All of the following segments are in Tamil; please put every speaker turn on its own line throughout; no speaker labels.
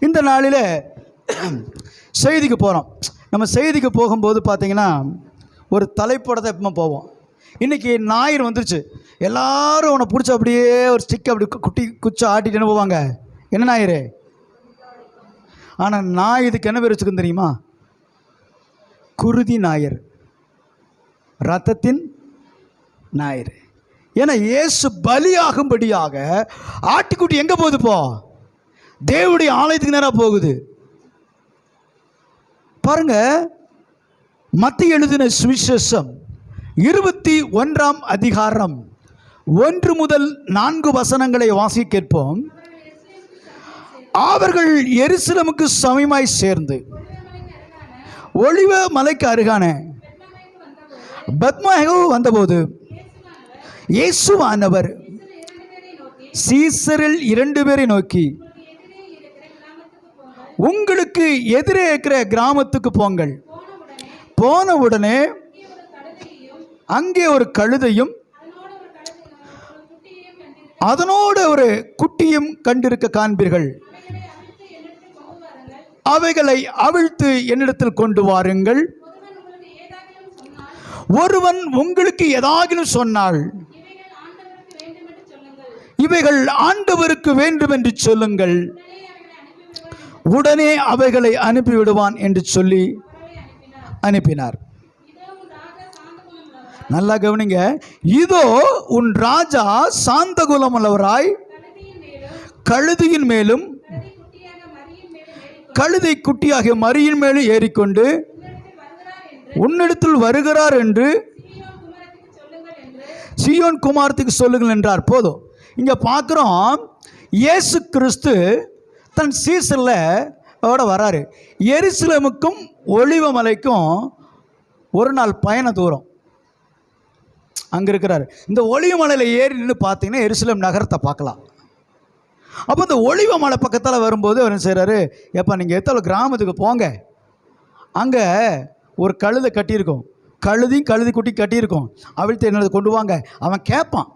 இந்த நாளில் செய்திக்கு போகிறோம் நம்ம செய்திக்கு போகும்போது பார்த்தீங்கன்னா ஒரு தலைப்போட தான் எப்பவுமே போவோம். இன்றைக்கி ஞாயிறு வந்துருச்சு. எல்லாரும் உன்னை பிடிச்ச அப்படியே ஒரு ஸ்டிக் அப்படி கு- குட்டி குச்சி ஆட்டிட்டு போவாங்க? என்ன ஞாயிறு? ஆனால் நான் இதுக்கு என்ன பேர் வச்சுக்கணும் தெரியுமா? குருதி ஞாயிறு. ரத்தத்தின் ஞாயிறு. ஏன்னா இயேசு பலியாகும்படியாக ஆட்டுக்குட்டி எங்கே போகுது போ தேவடைய ஆலயத்துக்கு நேராக போகுது. பாருங்க மத்திய எழுதின சுவிசேஷம் இருபத்தி ஒன்றாம் அதிகாரம் ஒன்று முதல் நான்கு வசனங்களை வாசி கேட்போம். அவர்கள் எருசலமுக்கு சமயமாய் சேர்ந்து ஒளிவ மலைக்கு அருகான பத்மாயகு வந்தபோது இயேசுவானவர் சீசரில் இரண்டு பேரை நோக்கி உங்களுக்கு எதிரே இருக்கிற கிராமத்துக்கு போங்கள். போன உடனே அங்கே ஒரு கழுதையும் அதனோடு ஒரு குட்டியும் கண்டிருக்க காண்பீர்கள். அவைகளை அவிழ்த்து என்னிடத்தில் கொண்டு வாருங்கள். ஒருவன் உங்களுக்கு ஏதாகிலும் சொன்னால் இவைகள் ஆண்டவருக்கு வேண்டும் என்று சொல்லுங்கள். உடனே அவைகளை அனுப்பிவிடுவான் என்று சொல்லி அனுப்பினார். நல்லா கவனிங்க. இதோ உன் ராஜா சாந்த குலமுள்ளவராய் கழுதியின் மேலும் கழுதை குட்டியாகிய மரியின் மேலும் ஏறிக்கொண்டு உன்னிடத்தில் வருகிறார் என்று சியோன் குமாரத்துக்கு சொல்லுங்கள் என்றார். போதும். இங்கே பார்க்குறோம். இயேசு கிறிஸ்து தன் சீசனில் அவட வராரு. எருசலேமுக்கும் ஒளிவமலைக்கும் ஒரு நாள் பயண தூரம். அங்கே இருக்கிறாரு. இந்த ஒளிவமலையில் ஏறி நின்று பார்த்தீங்கன்னா எரிசிலம் நகரத்தை பார்க்கலாம். அப்போ இந்த ஒளிவ மலை பக்கத்தில் வரும்போது அவர் என்ன செய்கிறாரு எப்போ நீங்கள் எத்தனை கிராமத்துக்கு போங்க. அங்கே ஒரு கழுதை கட்டியிருக்கும். கழுதியும் கழுதி குட்டி கட்டியிருக்கும். அவிழ்த்து என்னது கொண்டு வாங்க. அவன் கேட்பான்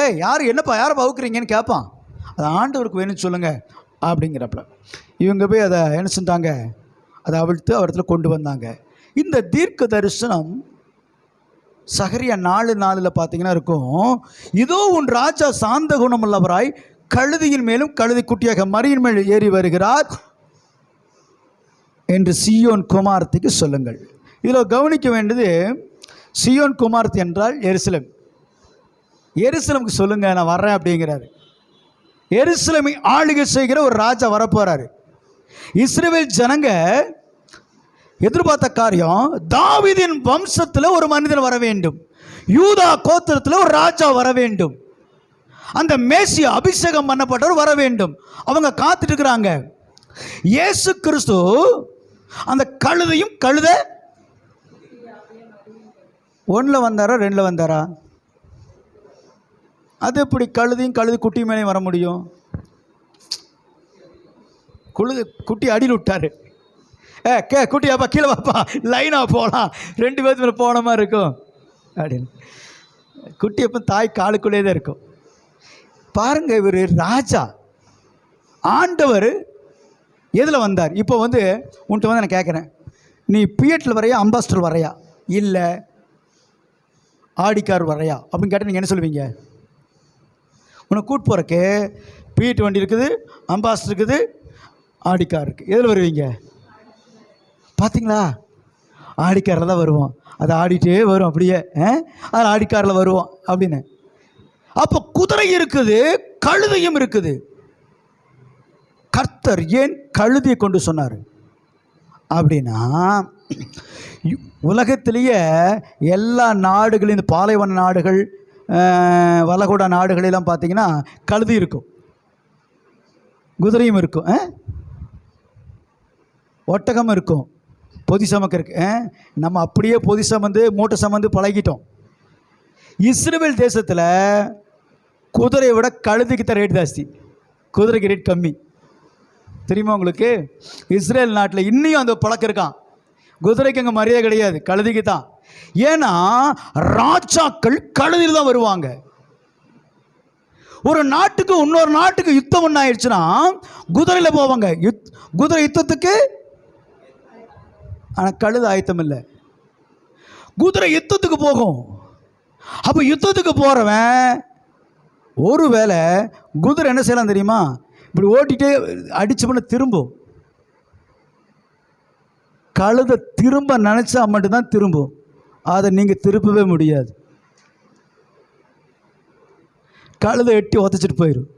ஏய் யார்? என்னப்பா யாரை பவுக்குறீங்கன்னு கேட்பான் அது ஆண்டவருக்கு வேணும்னு சொல்லுங்கள் அப்படிங்கிறப்ப இவங்க போய் அதை என்ன செஞ்சாங்க? அதை அவிழ்த்து அவரத்தில் கொண்டு வந்தாங்க. இந்த தீர்க்க தரிசனம் சகரியா நாலு நாளில் பார்த்தீங்கன்னா இருக்கும். இதோ உன் ராஜா சாந்த குணமுள்ளவராய் கழுதியின் மேலும் கழுதி குட்டியாக மரியின் மேல் ஏறி வருகிறார் என்று சியோன் குமார்த்திக்கு சொல்லுங்கள். இதில் கவனிக்க வேண்டியது சியோன் குமார்த்தி என்றால் எருசலம். எருசலமுக்கு சொல்லுங்கள் நான் வர்றேன் அப்படிங்கிறாரு. எருசலமை ஆளுகை செய்கிற ஒரு ராஜா வரப்போறாரு. இஸ்ரேல் ஜனங்க எதிர்பார்த்த காரியம் தாவிதின் வம்சத்தில் ஒரு மனிதன் வர வேண்டும். யூதா கோத்திரத்தில் ஒரு ராஜா வர வேண்டும். அந்த மேசிய அபிஷேகம் பண்ணப்பட்டவர் வர வேண்டும். அவங்க காத்துட்டு இருக்கிறாங்க. இயேசு கிறிஸ்து அந்த கழுதையும் கழுத ஒன்றில் வந்தாரா ரெண்டில் வந்தாரா? அது எப்படி கழுதையும் கழுது குட்டி மேலே வர முடியும்? குழுது குட்டி அடியில் விட்டாரு. ஏ கே குட்டி அப்பா கீழே வாப்பா. லைனாக போகலாம் ரெண்டு பேர்த்து மேலே போன மாதிரி இருக்கும். அப்படின்னு. குட்டி அப்போ தாய் காலுக்குள்ளே தான் இருக்கும். பாருங்க இவர் ராஜா. ஆண்டவர் எதில் வந்தார்? இப்போ வந்து உன்கிட்ட வந்து நான் கேட்குறேன் நீ பிஎட்டில் வரையா அம்பாஸ்டர் வரையா? இல்லை ஆடிக்கார் வரையா? அப்படின்னு கேட்டால் நீங்கள் என்ன சொல்லுவீங்க? உன்னை கூட்டு போகிறக்கு பிஎட் வண்டி இருக்குது அம்பாஸ்டர் இருக்குது ஆடிக்கார் இருக்குது எதில் வருவீங்க? பார்த்தீங்களா ஆடிக்காரில் தான் வருவோம். அது ஆடிட்டே வரும் அப்படியே அதில் ஆடிக்காரில் வருவோம் அப்படின்னு. அப்போ குதிரை இருக்குது கழுதையும் இருக்குது. கர்த்தர் ஏன் கழுதியை கொண்டு சொன்னார்? அப்படின்னா உலகத்திலேயே எல்லா நாடுகளும் இந்த பாலைவன நாடுகள் வளகுடா நாடுகளெல்லாம் பார்த்தீங்கன்னா கழுதி இருக்கும். குதிரையும் இருக்கும். ஒட்டகம் இருக்கும். பொதி சமக்கு இருக்கு நம்ம அப்படியே பொதி சமந்து மூட்டை சமந்து பழகிட்டோம். இஸ்ரேல் தேசத்தில் குதிரையை விட கழுதிக்கு தான் ரேட் ஜாஸ்தி. குதிரைக்கு ரேட் கம்மி. தெரியுமா உங்களுக்கு? இஸ்ரேல் நாட்டில் இன்னும் அந்த பழக்கம் இருக்கான். குதிரைக்கு அங்கே மரியாதை கிடையாது. கழுதிக்கு தான். ஏன்னா ராஜாக்கள் கழுதியில் தான் வருவாங்க. ஒரு நாட்டுக்கு இன்னொரு நாட்டுக்கு யுத்தம் ஒன்று ஆயிடுச்சுன்னா குதிரையில் போவாங்க. யுத் குதிரை யுத்தத்துக்கு? ஆனால் கழுது ஆயத்தம் இல்லை. குதிரை யுத்தத்துக்கு போகும். அப்போ யுத்தத்துக்கு போகிறவன் ஒருவேளை குதிரை என்ன செய்யலாம் தெரியுமா? இப்படி ஓட்டிகிட்டே அடிச்சு பண்ண திரும்பும். கழுதை திரும்ப நினச்சா மட்டும்தான் திரும்பும். அதை நீங்கள் திருப்பவே முடியாது. கழுதை எட்டி உதச்சிட்டு போயிடும்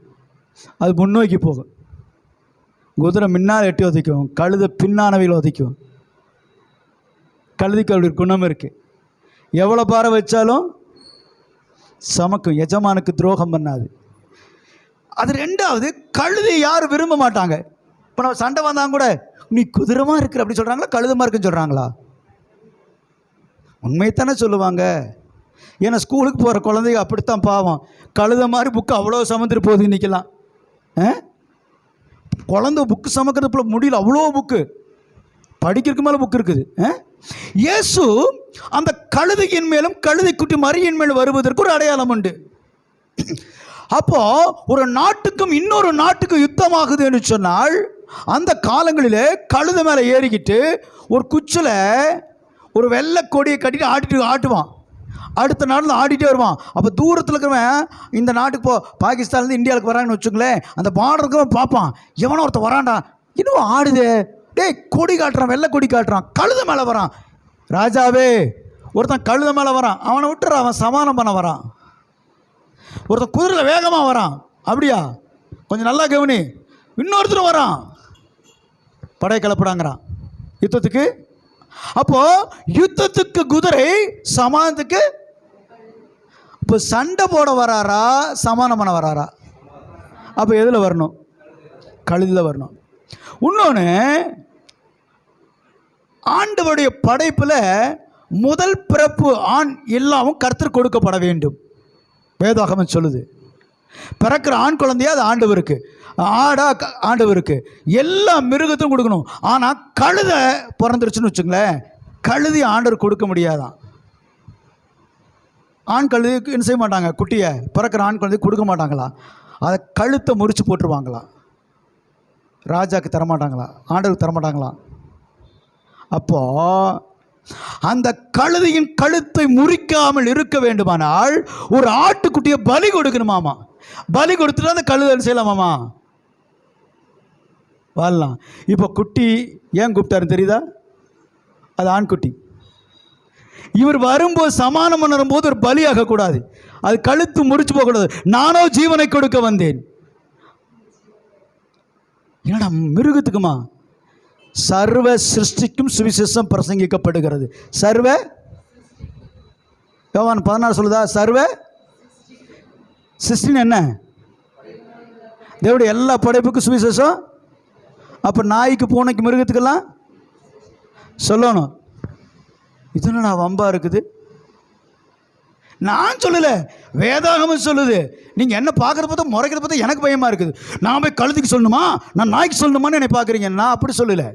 அது முன்னோக்கி போகும். குதிரை முன்னால் எட்டி உதைக்கும். கழுதை பின்னானவையில் உதைக்கும். கழுதிக்கு அப்படி குணம் இருக்குது எவ்வளோ பாறை வச்சாலும் சமக்கும். எஜமானுக்கு துரோகம் பண்ணாது. அது ரெண்டாவது கழுதை யாரும் விரும்ப மாட்டாங்க. இப்போ நம்ம சண்டை வந்தாங்க கூட நீ குதிரமாக இருக்கிற? அப்படி சொல்கிறாங்களா கழுதமாக இருக்குன்னு சொல்கிறாங்களா உண்மையத்தானே சொல்லுவாங்க. ஏன்னா ஸ்கூலுக்கு போகிற குழந்தைங்க அப்படித்தான் பாவம். கழுத மாதிரி புக்கு அவ்வளோ சமந்துட்டு போகுது இன்றைக்கெல்லாம் ஆ? புக்கு சமக்கிறதுக்குள்ள முடியல அவ்வளோ புக்கு படிக்கிறதுக்கு மேலே புக்கு இருக்குது. ஆ? இயேசு அந்த கழுதையின் மேலும் கழுதை குட்டி மறியின் மேலும் வருவதற்கு ஒரு அடையாளம் உண்டு. அப்போ ஒரு நாட்டுக்கும் இன்னொரு நாட்டுக்கும் யுத்தமாகுது என்று சொன்னால் அந்த காலங்களிலே கழுத மேலே ஏறிக்கிட்டு ஒரு குச்சில் ஒரு வெள்ளை கொடியை கட்டிட்டு ஆடிட்டு ஆட்டுவான். அடுத்த நாளில் ஆடிட்டே வருவான். அப்போ தூரத்தில் இருக்கிறவன் இந்த நாட்டுக்கு போ பாகிஸ்தான்லேருந்து இந்தியாவுக்கு வராங்கன்னு வச்சுங்களேன் அந்த பார்டர் இருக்கிறவன் பார்ப்பான். எவனோ ஒருத்தன் வரான்டா. இன்னும் ஆடுதே. டேய் கொடி காட்டுறான் வெள்ளை கொடி காட்டுறான். கழுத மேலே வரான். ராஜாவே ஒருத்தன் கழுத மேலே வரான். அவனை விட்டுற அவன் சமானம் பண்ண வரான். ஒருத்தன் குதிரையில் வேகமாக வரான். அப்படியா? கொஞ்சம் நல்லா கவனி. இன்னொருத்தர் வரான். படை கிளப்புடாங்கிறான் யுத்தத்துக்கு அப்போ யுத்தத்துக்கு குதிரை சமானத்துக்கு இப்போ சண்டை போட வராரா சமானம் பண்ண வராரா? அப்போ எதில் வரணும்? கழுதில் வரணும். இன்னொன்று ஆண்டவருடைய படைப்பில் முதல் பிறப்பு ஆண் எல்லாமும் கர்த்தர் கொடுக்கப்பட வேண்டும். வேதாகமன் சொல்லுது. பிறக்கிற ஆண் குழந்தையா? அது ஆண்டவருக்கு. ஆடா க- ஆண்டவருக்கு எல்லா மிருகத்தையும் கொடுக்கணும். ஆனால் கழுதை பிறந்துருச்சுன்னு வச்சுங்களேன் கழுதி ஆண்டவர் கொடுக்க முடியாதான். ஆண் கழுதைக்கு என்ன செய்ய மாட்டாங்க? குட்டியை பிறக்கிற ஆண் குழந்தை கொடுக்க மாட்டாங்களா? அதை கழுத்தை முறிச்சு போட்டுருவாங்களா? ராஜாக்கு தரமாட்டாங்களா? ஆண்டவருக்கு தரமாட்டாங்களா? அப்போ அந்த கழுதையின் கழுத்தை முறிக்காமல் இருக்க வேண்டுமானால் ஒரு ஆட்டுக்குட்டியை பலி கொடுக்கணுமாமா? பலி கொடுத்துட்டு அந்த கழுதை என்ன செய்யலாமாமா? வாழலாம். இப்போ குட்டி ஏன் கூப்பிட்டாருன்னு தெரியுதா? அது ஆண்குட்டி இவர் வரும்போது சமானம் பண்ணும்போது ஒரு பலியாக கூடாது அது கழுத்து முறிச்சு போகக்கூடாது. நானோ ஜீவனை கொடுக்க வந்தேன். என்னடா மிருகத்துக்குமா? சர்வ சிருஷ்டிக்கும் சுவிசேஷம் பிரசங்கிக்கப்படுகிறது. சர்வ? யோவான் பதினாறு சொல்லுதா? சர்வ? சிருஷ்டின்னு என்ன? தேவடைய எல்லா படைப்புக்கும் சுவிசேஷம்? அப்போ நாய்க்கு பூனைக்கு மிருகத்துக்கெல்லாம் சொல்லணும். இது நான் வம்பா இருக்குது? நான் சொல்லலை. வேதாகமம் சொல்லுது. நீங்கள் என்ன பார்க்குறத பார்த்தா முறைக்கிறத பார்த்தா எனக்கு பயமாக இருக்குது. நான் போய் கழுத்துக்கு சொல்லணுமா? நான் நாய்க்கு சொல்லணுமான்னு என்னை பார்க்குறீங்க. நான் அப்படி சொல்லலை.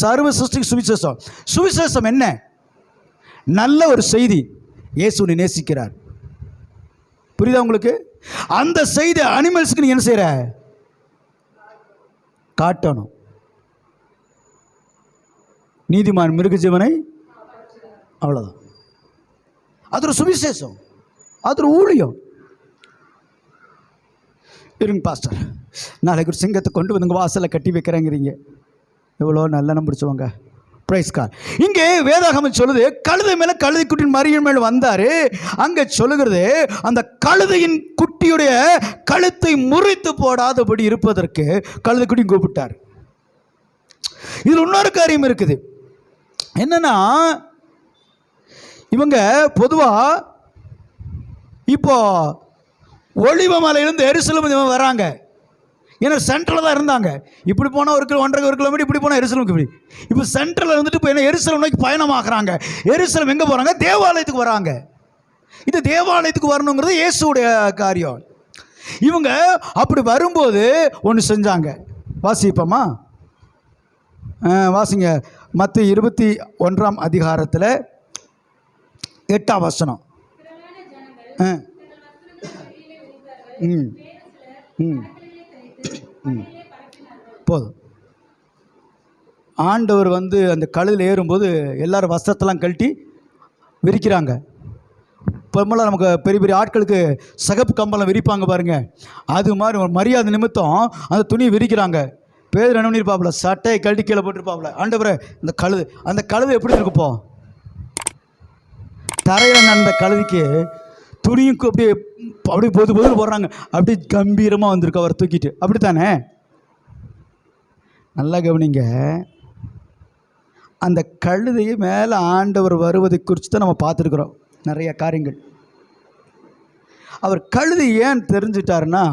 சர்வ சிருஷ்டிக்கு சுவிசேஷம். சுவிசேஷம் என்ன? நல்ல ஒரு செய்தி. இயேசுனை நேசிக்கிறார். புரியுதா உங்களுக்கு? அந்த செய்தி அனிமல்ஸுக்கு நீ என்ன செய்கிற காட்டணும். நீதிமான் மிருக ஜீவனை அவ்வளோதான் அது ஒரு சுவிசேஷம். அது ஒரு ஊழியம். இருங்க பாஸ்டர் நாளைக்கு ஒரு சிங்கத்தை கொண்டு வந்து வாசலில் கட்டி வைக்கிறேங்கிறீங்க. எவ்வளோ நல்லெண்ணம் பிடிச்சவங்க. பிரைஸ் கார் இங்கே வேதாகமம் சொல்லுது கழுதை மேலே கழுதை குட்டின் மறியின் மேல் வந்தார். அங்கே சொல்லுகிறது அந்த கழுதையின் குட்டியுடைய கழுத்தை முறித்து போடாதபடி இருப்பதற்கு கழுதை குட்டி கூப்பிட்டார். இதில் இன்னொரு காரியம் இருக்குது. என்னன்னா இவங்க பொதுவாக இப்போ ஒளிவமலையிலேருந்து எருசலம் இவன் வராங்க. ஏன்னா சென்ட்ரலில் தான் இருந்தாங்க. இப்படி போனால் ஒரு கிலோ ஒன்றரை ஒரு கிலோமீட்டர் இப்படி போனால் எருசலமுக்கு இப்படி. இப்போ சென்ட்ரலில் இருந்துட்டு இப்போ என்ன எருசலம் நோக்கி பயணமாகறாங்க. எருசலம் எங்கே போகிறாங்க தேவாலயத்துக்கு வராங்க. இது தேவாலயத்துக்கு வரணுங்கிறது இயேசுடைய காரியம். இவங்க அப்படி வரும்போது ஒன்று செஞ்சாங்க. வாசிப்போமா? வாசிங்க. மற்ற இருபத்தி ஒன்றாம் அதிகாரத்தில் எட்டாம் வசனம். ஆ. ம். ம். ம். போதும். ஆண்டவர் வந்து அந்த கழுதில் ஏறும்போது எல்லாரும் வஸ்திரத்தெல்லாம் கழட்டி விரிக்கிறாங்க. பெரும்பாலும் நமக்கு பெரிய பெரிய ஆட்களுக்கு சகப்பு கம்பளம் விரிப்பாங்க பாருங்கள் அது மாதிரி ஒரு மரியாதை நிமித்தம் அந்த துணியை விரிக்கிறாங்க. பேர் என்ன பண்ணியிருப்பாப்புல சட்டையை கழட்டி கீழே போட்டிருப்பாப்புல. ஆண்டவரே இந்த கழுது அந்த கழுது எப்படி இருக்குப்போ தரையில் நடந்த கழுதிக்கு துணியும் அப்படியே அப்படியே பொது பொதுன்னு போடுறாங்க. அப்படியே கம்பீரமாக வந்திருக்கு. அவரை தூக்கிட்டு. அப்படித்தானே? நல்லா கவனிங்க. அந்த கழுதையை மேலே ஆண்டவர் வருவதை குறித்து தான் நம்ம பார்த்துருக்குறோம். நிறைய காரியங்கள். அவர் கழுதை ஏன் தெரிஞ்சிட்டாருன்னா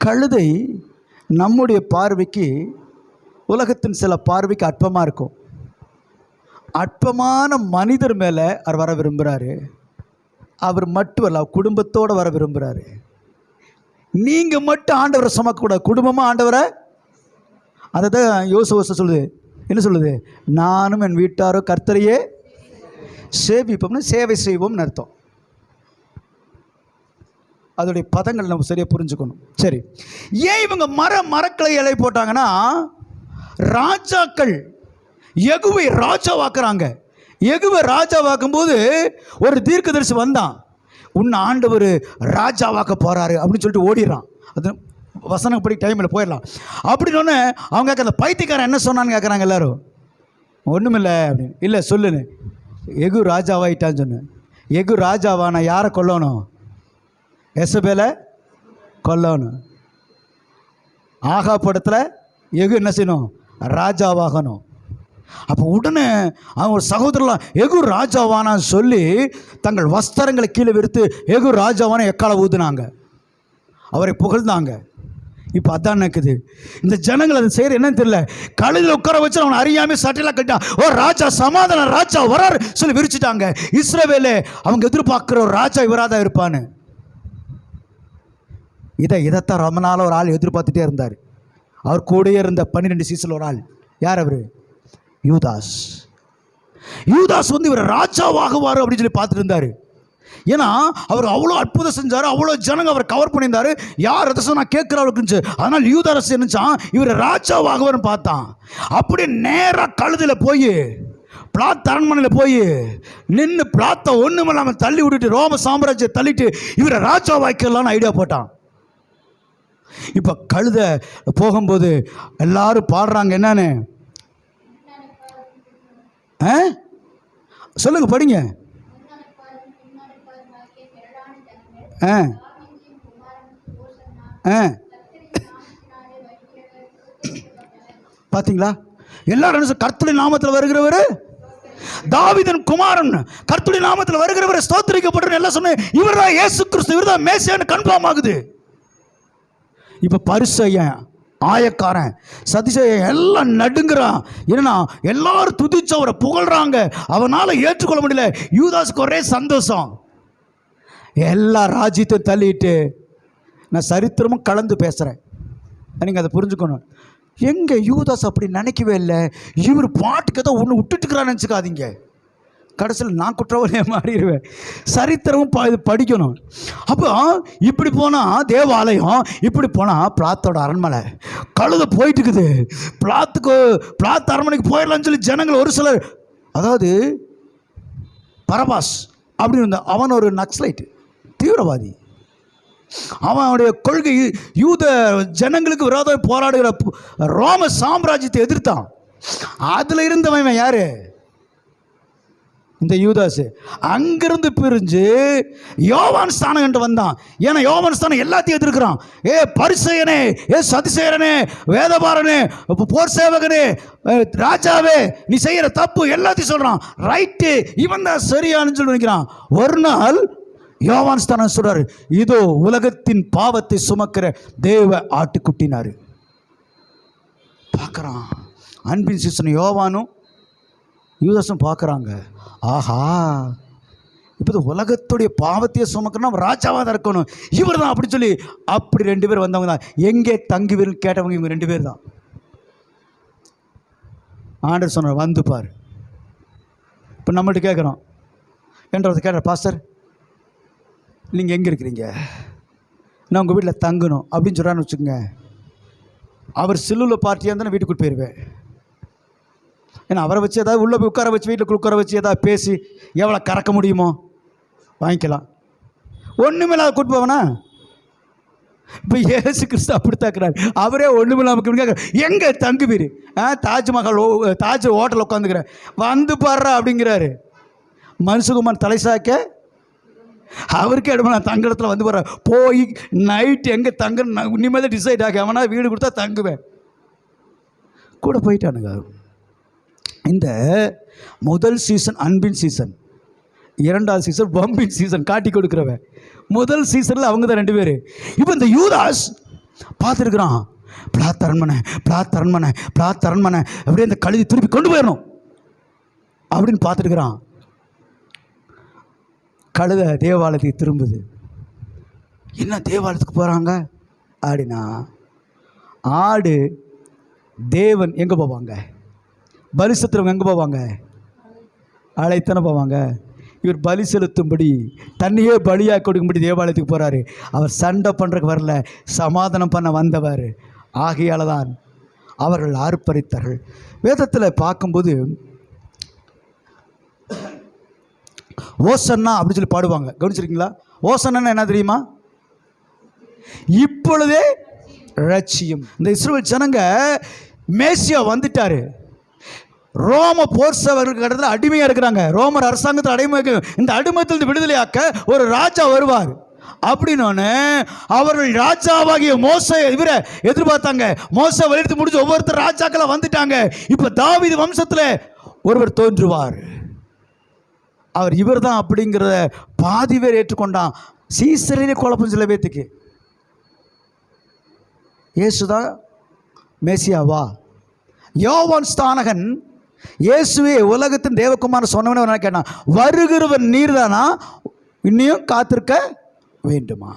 கழுதை நம்முடைய பார்வைக்கு உலகத்தின் சில பார்வைக்கு அற்பமாக இருக்கும். அற்பமான மனிதர் மேலே அவர் வர விரும்புகிறாரு அவர் மட்டும் அல்ல குடும்பத்தோடு வர விரும்புகிறாரு நீங்கள் மட்டும் ஆண்டவரை சுமக்கக்கூடாது. குடும்பமாக ஆண்டவரை? அதை தான் யோசு சொல்லுது. என்ன சொல்லுது? நானும் என் வீட்டாரோ கர்த்தரையே சேவிப்போம்னு சேவை செய்வோம்னு அர்த்தம். அதோடைய பதங்கள் நம்ம சரியாக புரிஞ்சுக்கணும். சரி. ஏன் இவங்க மர மரக்களை இலை போட்டாங்கன்னா ராஜாக்கள் எகுவை ராஜாவாக்குறாங்க. எகுவை ராஜாவாக்கும்போது ஒரு தீர்க்கதரிசி வந்தான். உன்னை ஆண்டவர் ராஜாவாக்க போகிறாரு அப்படின்னு சொல்லிட்டு ஓடிடுறான். அது வசனம் படி டைமில் போயிடலாம். அப்படின்னு அவங்க கேட்க அந்த பைத்தியக்காரன் என்ன சொன்னான்னு கேட்குறாங்க எல்லோரும்? ஒன்றுமில்லை அப்படின்னு. இல்லை சொல்லுன்னு. எகு ராஜாவாயிட்டான்னு சொன்னேன். எகு ராஜாவா? நான் யாரை கொல்லணும்? எசபேலை கொல்லணும். ஆகா படத்தில் எகு என்ன செய்யணும்? ராஜாவாகணும். அப்போ உடனே அவங்க ஒரு சகோதரலாம் எகு ராஜாவானான்னு சொல்லி தங்கள் வஸ்திரங்களை கீழே விரித்து எகு ராஜாவான எக்கால ஊதுனாங்க. அவரை புகழ்ந்தாங்க. இப்போ அதான் நடக்குது. இந்த ஜனங்கள் அதை செய்கிற என்னன்னு தெரியல. கழுதில் உட்கார வச்சு அவனை அறியாமல் சட்டையெல்லாம் கட்டான் ஓ ராஜா சமாதான ராஜா வராரு சொல்லி விரிச்சிட்டாங்க. இஸ்ரவேலே அவங்க எதிர்பார்க்குற ஒரு ராஜா இவராக தான் இருப்பான்னு. இதை இதைத்தான் ரொம்ப நாளாக ஒரு ஆள் எதிர்பார்த்துட்டே இருந்தார். அவர் கூடயே இருந்த பன்னிரெண்டு சீசனில் ஒரு ஆள். யார் அவர்? யூதாஸ். யூதாஸ் வந்து இவர் ராஜாவாகுவார் அப்படின்னு சொல்லி பார்த்துட்டு இருந்தார். ஏன்னா அவர் அவ்வளோ அற்புதம் செஞ்சார் அவ்வளோ ஜனங்க அவர் கவர் பண்ணியிருந்தார். யார் அதை நான் கேட்குறவருக்கு இருந்துச்சு. அதனால் யூதாரஸ் என்னச்சான் இவர் ராஜாவாகுவார்னு பார்த்தான். அப்படியே நேராக கழுதில் போய் பிளாத் அரண்மனையில் போய் நின்று பிளாத்தை ஒன்றுமில்லாமல் தள்ளி விட்டுட்டு ரோம சாம்ராஜ்யத்தை தள்ளிட்டு இவரை ராஜாவாக்கலாம்னு ஐடியா போட்டான். இப்போ கழுத போகும்போது எல்லாரும் பாடுறாங்க என்னன்னு? ஆ? சொல்லுங்க படிங்க. ஆ. ஆ. பார்த்தீங்களா எல்லாரும் கர்த்தடி நாமத்தில் வருகிறவர்? தாவிதன் குமாரன். கர்த்தருடைய நாமத்தில் வருகிறவர் ஸ்தோத்திரிக்கப்பட்டு எல்லாம் சொன்னேன் இவர் தான் இயேசு கிறிஸ்து இவர் தான் மேசியான்னு கன்ஃபார்ம் ஆகுது. இப்போ பரிசையன் ஆயக்காரன் சதிசையன் எல்லாம் நடுங்குறான். ஏன்னா எல்லாரும் துதிச்சு அவரை புகழ்றாங்க. அவனால் ஏற்றுக்கொள்ள முடியல. யூதாஸுக்கு ஒரே சந்தோஷம். எல்லா ராஜ்யத்தையும் தள்ளிட்டு நான் சரித்திரமும் கலந்து பேசுகிறேன் நீங்கள் அதை புரிஞ்சுக்கணும். எங்கே யூதாஸ் அப்படி நினைக்கவே இல்லை. இவர் பாட்டுக்கு ஏதோ ஒன்று விட்டுட்டுக்கிறான்னு நினச்சிக்காதீங்க. கடைசியில் நான் குற்றவாளியை மாறிடுவேன். சரித்திரமும் ப இது படிக்கணும். அப்போ இப்படி போனால் தேவாலயம் இப்படி போனால் பிளாத்தோட அரண்மனை. கழுத போயிட்டு இருக்குது பிளாத்துக்கு பிளாத் அரண்மனைக்கு போயிடலாம்னு சொல்லி ஜனங்கள் ஒரு சிலர் அதாவது பரபாஸ் அப்படின்னு இருந்தான் அவன் ஒரு நக்ஸலைட் தீவிரவாதி. அவனுடைய கொள்கை யூத ஜனங்களுக்கு விரோதம் போராடுகிற ரோம சாம்ராஜ்யத்தை எதிர்த்தான். அதில் இருந்தவன் யார் யாரு? இந்த யூதாசு. அங்கிருந்து பிரிஞ்சு யோவான் ஸ்தானம் கண்டு வந்தான். ஏன்னா யோவான் ஸ்தானம் எல்லாத்தையும் எதிர்க்கிறான். ஏ பரிசெயனே ஏ சதிசேரனே வேதபாரனே போர் சேவகனே ராஜாவே நீ செய்கிற தப்பு எல்லாத்தையும் சொல்கிறான் ரைட்டு இவன் தான் சரியானு சொல்லி நினைக்கிறான். ஒரு நாள் யோவான் ஸ்தானம் சொல்கிறார் இதோ உலகத்தின் பாவத்தை சுமக்கிற தேவ ஆட்டுக்குட்டினார். பார்க்குறான். அன்பின் சிசன் யோவானும் யூதஸும் பார்க்குறாங்க. ஆஹா இப்போ உலகத்துடைய பாவத்தையே சுமக்கணும் ராஜாவாக தான் இருக்கணும். இவர் தான் அப்படின்னு சொல்லி அப்படி ரெண்டு பேர் வந்தவங்க தான். எங்கே தங்குவீர்னு கேட்டவங்க இவங்க ரெண்டு பேர் தான். ஆண்டர் சொன்னார் வந்து பாரு. இப்போ நம்மள்ட்ட கேட்குறோம் என்றதை கேட்குற பாஸ்டர் நீங்கள் எங்கே இருக்கிறீங்க? நான் உங்கள் வீட்டில் தங்கணும். அப்படின்னு சொல்கிறான்னு வச்சுக்கோங்க. அவர் சில்லுள்ள பார்ட்டியாக இருந்தால் நான் வீட்டுக்கு போயிடுவேன் ஏன்னா அவரை வச்சு ஏதாவது உள்ளே போய் உட்கார வச்சு வீட்டில் உட்கார வச்சு ஏதாவது பேசி எவ்வளோ கறக்க முடியுமோ? வாங்கிக்கலாம். ஒன்றுமில்லாத கூட்டு போவனா? இப்போ ஏசு கிறிஸ்து அப்படித்தாக்குறாரு அவரே ஒன்றுமில்லாமல் எங்கே தங்குவீர்? ஆ தாஜ்மஹால் ஓ தாஜ் ஹோட்டல் உட்காந்துக்கிறேன் வந்து பாடுறா அப்படிங்கிறாரு. மனுஷகுமார் தலை சாக்க அவருக்கே இடமா நான் தங்க வந்து போகிறேன் போய் நைட் எங்கே தங்க இனிமேல் டிசைட் ஆகி அவனா வீடு கொடுத்தா தங்குவேன். கூட போயிட்டானுங்க. இந்த முதல் சீசன் அன்பின் சீசன் இரண்டாவது சீசன் பம்பின் சீசன் காட்டி கொடுக்குறவன். முதல் சீசனில் அவங்க தான் ரெண்டு பேர். இப்போ இந்த யூதாஸ் பார்த்துருக்குறான். பிளாத் அரண்மனை பிளாத் அரண்மனை பிளாத் அரண்மனை அப்படியே அந்த கழுதி திருப்பி கொண்டு போயிடணும் அப்படின்னு பார்த்துருக்குறான். கழுத தேவாலயத்துக்கு திரும்புது. என்ன தேவாலயத்துக்கு போகிறாங்க அப்படின்னா ஆடு தேவன் எங்கே போவாங்க? பலி செலுத்துறவங்க எங்கே போவாங்க? அழைத்தானே போவாங்க. இவர் பலி செலுத்தும்படி தண்ணியே பலியாக கொடுக்கும்படி தேவாலயத்துக்கு போகிறாரு அவர் சண்டை பண்ணுறக்கு வரல சமாதானம் பண்ண வந்தவர் ஆகையால் தான் அவர்கள் ஆர்ப்பரித்தார்கள் வேதத்தில் பார்க்கும்போது ஓசன்னா அப்படின்னு சொல்லி பாடுவாங்க. கவனிச்சிருக்கீங்களா? ஓசன்னா என்ன தெரியுமா? இப்பொழுதே ரட்சியம். இந்த இஸ்ரேல் ஜனங்க மேசியா வந்துட்டாரு. ரோம போர்சவர்களுக்கு இடத்துல அடிமையாக இருக்கிறாங்க. ரோமர் அரசாங்கத்தில் அடிமை இந்த அடிமத்திலிருந்து விடுதலையாக்க ஒரு ராஜா வருவார். அப்படின்னோன்னு அவர்கள் ராஜாவாகிய மோச இவரை எதிர்பார்த்தாங்க. மோச வலித்து முடிஞ்சு ஒவ்வொருத்தர் ராஜாக்களை வந்துட்டாங்க. இப்போ தாவிது வம்சத்தில் ஒருவர் தோன்றுவார். அவர் இவர் தான் அப்படிங்கிறத பாதி பேர் ஏற்றுக்கொண்டான். சீசரிலே குழப்பம் சில பேத்துக்கு. இயேசுதான் மேசியாவா யோவான் ஸ்தானகன் இயேசுவே உலகத்தின் தேவகுமாரன் சொன்னவனே கேட்டான் வருகிறவன் நீர்தானா? இன்னையும் காத்திருக்க வேண்டுமா?